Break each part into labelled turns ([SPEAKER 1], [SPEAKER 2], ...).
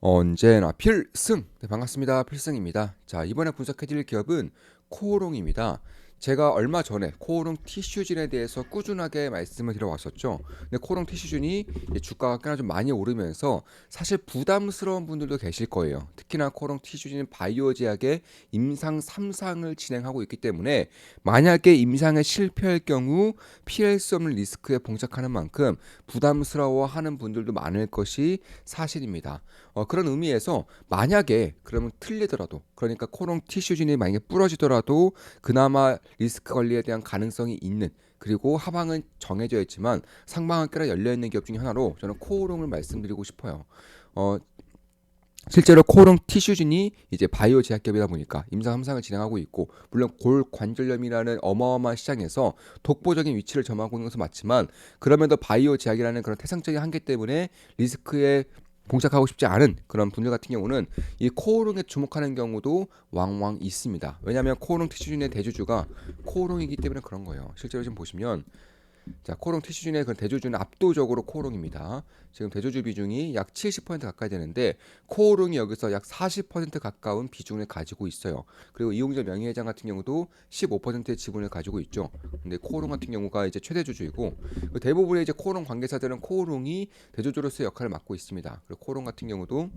[SPEAKER 1] 언제나 필승! 네, 반갑습니다. 필승입니다. 자, 이번에 분석해드릴 기업은 코오롱입니다. 제가 얼마 전에 코오롱 티슈진에 대해서 꾸준하게 말씀을 드려왔었죠. 근데 코오롱 티슈진이 주가가 꽤나 좀 많이 오르면서 사실 부담스러운 분들도 계실 거예요. 특히나 코오롱 티슈진 바이오 제약의 임상 3상을 진행하고 있기 때문에 만약에 임상에 실패할 경우 피할 수 없는 리스크에 봉착하는 만큼 부담스러워하는 분들도 많을 것이 사실입니다. 어, 그런 의미에서 만약에 그러면 틀리더라도 그러니까 코롱 티슈진이 만약에 부러지더라도 그나마 리스크 관리에 대한 가능성이 있는 그리고 하방은 정해져 있지만 상방은 꽤나 열려 있는 기업 중에 하나로 저는 코오롱을 말씀드리고 싶어요. 어, 실제로 코롱 티슈진이 이제 바이오 제약기업이다 보니까 임상 함상을 진행하고 있고 물론 골 관절염이라는 어마어마한 시장에서 독보적인 위치를 점하고 있는 것은 맞지만 그럼에도 바이오 제약이라는 그런 태생적인 한계 때문에 리스크에 봉착하고 싶지 않은 그런 분들 같은 경우는 이 코오롱에 주목하는 경우도 왕왕 있습니다. 왜냐하면 코오롱 티슈진의 대주주가 코오롱이기 때문에 그런 거예요. 실제로 지금 보시면 자, 코롱 티슈진의 그 대주주는 압도적으로 코롱입니다. 지금 대주주 비중이 약 70% 가까이 되는데 코오롱이 여기서 약 40% 가까운 비중을 가지고 있어요. 그리고 이용재 명예회장 같은 경우도 15%의 지분을 가지고 있죠. 근데 코오롱 같은 경우가 이제 최대 주주이고 그 대부분의 이제 코오롱 관계사들은 코오롱이 대주주로서의 역할을 맡고 있습니다. 그리고 코오롱 같은 경우도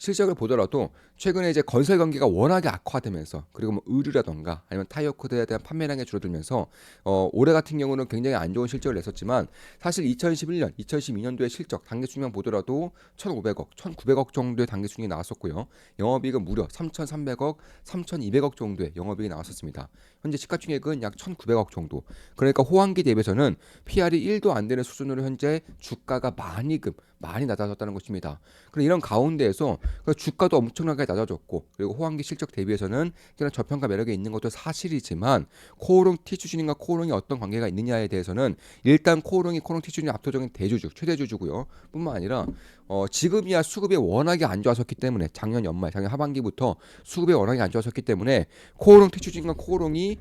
[SPEAKER 1] 실적을 보더라도 최근에 이제 건설 경기가 워낙에 악화되면서 그리고 뭐 의류라던가 아니면 타이어 코드에 대한 판매량이 줄어들면서 어, 올해 같은 경우는 굉장히 안 좋은 실적을 냈었지만 사실 2011년, 2012년도의 실적 단기 수익만 보더라도 1,500억, 1,900억 정도의 단기 수익이 나왔었고요. 영업이익은 무려 3,300억, 3,200억 정도의 영업이익이 나왔었습니다. 현재 시가총액은 약 1,900억 정도. 그러니까 호황기 대비해서는 PR이 1도 안 되는 수준으로 현재 주가가 많이 급 많이 낮아졌다는 것입니다. 그럼 이런 가운데에서 그 주가도 엄청나게 낮아졌고 그리고 호황기 실적 대비해서는 꽤나 저평가 매력에 있는 것도 사실이지만 코오롱 티슈진과 코오롱이 어떤 관계가 있느냐에 대해서는 일단 코오롱이 코오롱 티슈진의 압도적인 대주주 최대주주고요. 뿐만 아니라 어, 지금이야 수급이 워낙에 안 좋았었기 때문에 작년 연말 작년 하반기부터 수급이 워낙에 안 좋았었기 때문에 코오롱 티슈진과 코오롱이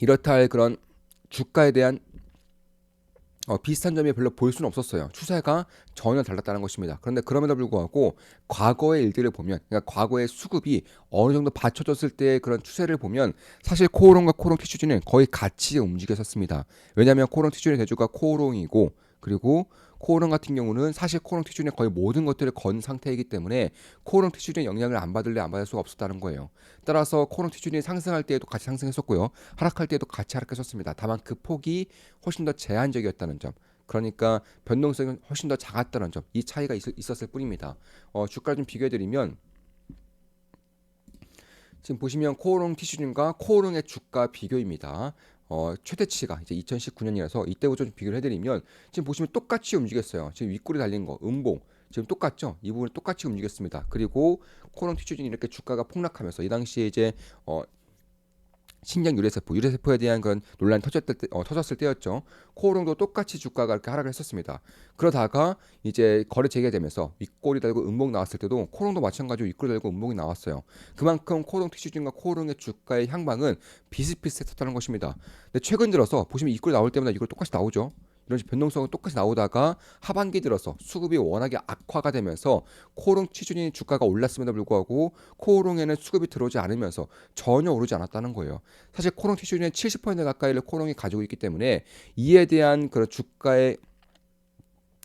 [SPEAKER 1] 이렇다 할 그런 주가에 대한 어, 비슷한 점이 별로 볼 수는 없었어요. 추세가 전혀 달랐다는 것입니다. 그런데 그럼에도 불구하고 과거의 일들을 보면, 그러니까 과거의 수급이 어느 정도 받쳐졌을 때의 그런 추세를 보면 사실 코오롱과 코오롱 티슈즈는 거의 같이 움직였었습니다. 왜냐하면 코오롱 티슈즈의 대주가 코오롱이고 그리고 코오롱 같은 경우는 사실 코오롱 티슈는 거의 모든 것들을 건 상태이기 때문에 코오롱 티슈는 영향을 안 받을래 안 받을 수가 없었다는 거예요. 따라서 코오롱 티슈는 상승할 때에도 같이 상승했었고요. 하락할 때에도 같이 하락했었습니다. 다만 그 폭이 훨씬 더 제한적이었다는 점. 그러니까 변동성이 훨씬 더 작았다는 점. 이 차이가 있, 었을 뿐입니다. 어, 주가를 좀 비교해드리면 지금 보시면 코오롱 티슈진과 코오롱의 주가 비교입니다. 어, 최대치가 이제 2019년이라서 이때부터 좀 비교를 해드리면 지금 보시면 똑같이 움직였어요. 지금 윗골이 달린 거 음봉 지금 똑같죠? 이 부분 똑같이 움직였습니다. 그리고 코론 티슈진이 이렇게 주가가 폭락하면서 이 당시에 이제 어, 신장 유래세포, 유래세포에 대한 그런 논란이 터졌을, 때, 어, 터졌을 때였죠. 코오롱도 똑같이 주가가 이렇게 하락을 했었습니다. 그러다가 이제 거래 재개되면서 윗골이 달고 음봉 나왔을 때도 코오롱도 마찬가지로 윗골이 달고 음봉이 나왔어요. 그만큼 코오롱 티슈진과 코오롱의 주가의 향방은 비슷비슷했었다는 것입니다. 근데 최근 들어서 보시면 윗골이 나올 때마다 이걸 똑같이 나오죠. 이런 변동성은 똑같이 나오다가 하반기 들어서 수급이 워낙에 악화가 되면서 코오롱 취준인 주가가 올랐음에도 불구하고 코오롱에는 수급이 들어오지 않으면서 전혀 오르지 않았다는 거예요. 사실 코오롱 취준의 70% 가까이를 코오롱이 가지고 있기 때문에 이에 대한 그런 주가의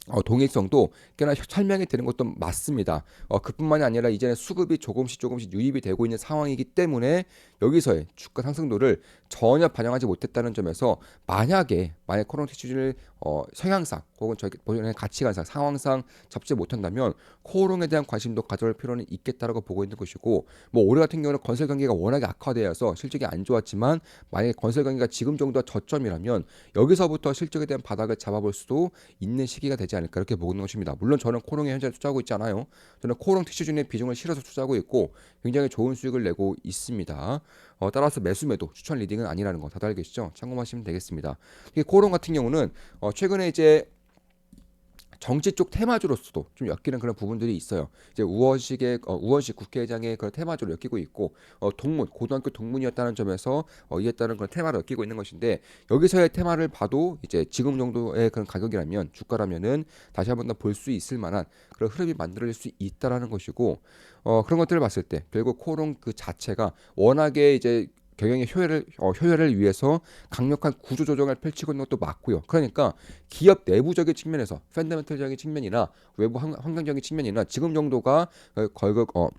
[SPEAKER 1] 어, 동일성도 꽤나 설명이 되는 것도 맞습니다. 어, 그뿐만이 아니라 이제는 수급이 조금씩 조금씩 유입이 되고 있는 상황이기 때문에 여기서의 주가 상승도를 전혀 반영하지 못했다는 점에서 만약에 만약 코로나 수준을 어, 성향상 혹은 저희 본인의 가치관상 상황상 잡지 못한다면 코오롱에 대한 관심도 가져올 필요는 있겠다라고 보고 있는 것이고 뭐 올해 같은 경우는 건설 경기가 워낙에 악화되어서 실적이 안 좋았지만 만약에 건설 경기가 지금 정도가 저점이라면 여기서부터 실적에 대한 바닥을 잡아볼 수도 있는 시기가 되지 않을까 이렇게 보고 있는 것입니다. 물론 저는 코오롱에 현재 투자하고 있지 않아요. 저는 코오롱 티슈준의 비중을 실어서 투자하고 있고 굉장히 좋은 수익을 내고 있습니다. 어, 따라서 매수 매도 추천 리딩은 아니라는 거 다들 알겠죠? 참고하시면 되겠습니다. 코오롱 같은 경우는 어, 최근에 이제 정치 쪽 테마주로서도 좀 엮이는 그런 부분들이 있어요. 이제 우원식의 어, 우원식 국회의장의 그런 테마주로 엮이고 있고 어, 동문 고등학교 동문이었다는 점에서 어, 이에 따른 그런 테마를 엮이고 있는 것인데 여기서의 테마를 봐도 이제 지금 정도의 그런 가격이라면 주가라면은 다시 한번 더 볼 수 있을 만한 그런 흐름이 만들어질 수 있다라는 것이고 어, 그런 것들을 봤을 때 결국 코롱 그 자체가 워낙에 이제 경영의 효율을 어, 효율을 위해서 강력한 구조 조정을 펼치고 있는 것도 맞고요. 그러니까 기업 내부적인 측면에서 팬더멘털적인 측면이나 외부 환- 환경적인 측면이나 지금 정도가 어, 걸극 어,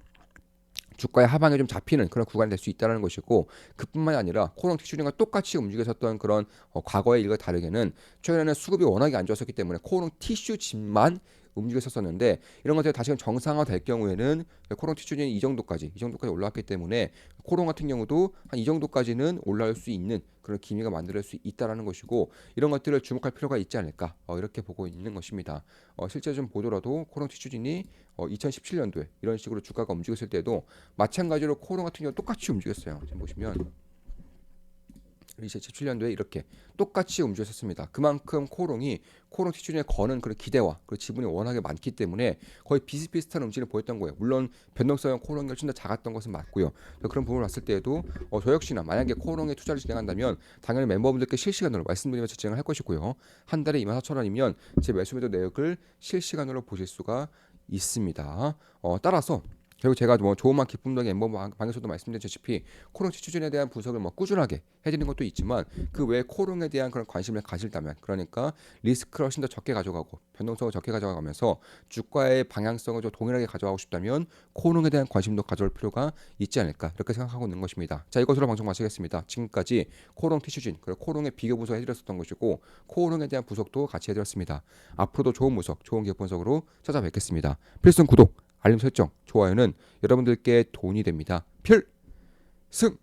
[SPEAKER 1] 주가의 하방에 좀 잡히는 그런 구간이 될 수 있다는 것이고 그뿐만이 아니라 코롱 티슈링과 똑같이 움직였었던 그런 어, 과거의 일과 다르게는 최근에는 수급이 워낙에 안 좋았었기 때문에 코롱 티슈진만 움직였었었는데 이런 것들이 다시금 정상화될 경우에는 코롱 티슈진이 이 정도까지 이 정도까지 올라왔기 때문에 코롱 같은 경우도 한 이 정도까지는 올라올 수 있는 그런 기미가 만들어질 수 있다라는 것이고 이런 것들을 주목할 필요가 있지 않을까 어, 이렇게 보고 있는 것입니다. 어, 실제 좀 보더라도 코롱 티슈진이 어, 2017년도에 이런 식으로 주가가 움직였을 때도 마찬가지로 코롱 같은 경우 똑같이 움직였어요. 지금 보시면 2017년도에 이렇게 똑같이 움직였었습니다. 그만큼 코롱이 코롱 티슈진에 거는 그런 기대와 그 지분이 워낙에 많기 때문에 거의 비슷비슷한 움직임을 보였던 거예요. 물론 변동성은 코롱이 훨씬 더 작았던 것은 맞고요. 그런 부분을 봤을 때에도 어, 저 역시나 만약에 코롱에 투자를 진행한다면 당연히 멤버분들께 실시간으로 말씀드리면서 진행을 할 것이고요. 한 달에 24,000원이면 제 매수매도 내역을 실시간으로 보실 수가 있습니다. 어, 따라서 결국 제가 뭐 좋은 만 기쁨동의 엠버 방- 방에서도 말씀드렸다시피 코롱 추진에 대한 분석을 뭐 꾸준하게 해드리는 것도 있지만 그 외에 코롱에 대한 그런 관심을 가질다면 그러니까 리스크를 훨씬 더 적게 가져가고 변동성을 적게 가져가면서 주가의 방향성을 좀 동일하게 가져가고 싶다면 코롱에 대한 관심도 가져올 필요가 있지 않을까 이렇게 생각하고 있는 것입니다. 자 이것으로 방송 마치겠습니다. 지금까지 코롱 티슈진 그리고 코롱의 비교 분석 해드렸었던 것이고 코롱에 대한 분석도 같이 해드렸습니다. 앞으로도 좋은 분석, 좋은 기업 분석으로 찾아뵙겠습니다. 필승 구독, 알림 설정, 좋아요는 여러분들께 돈이 됩니다. 필승!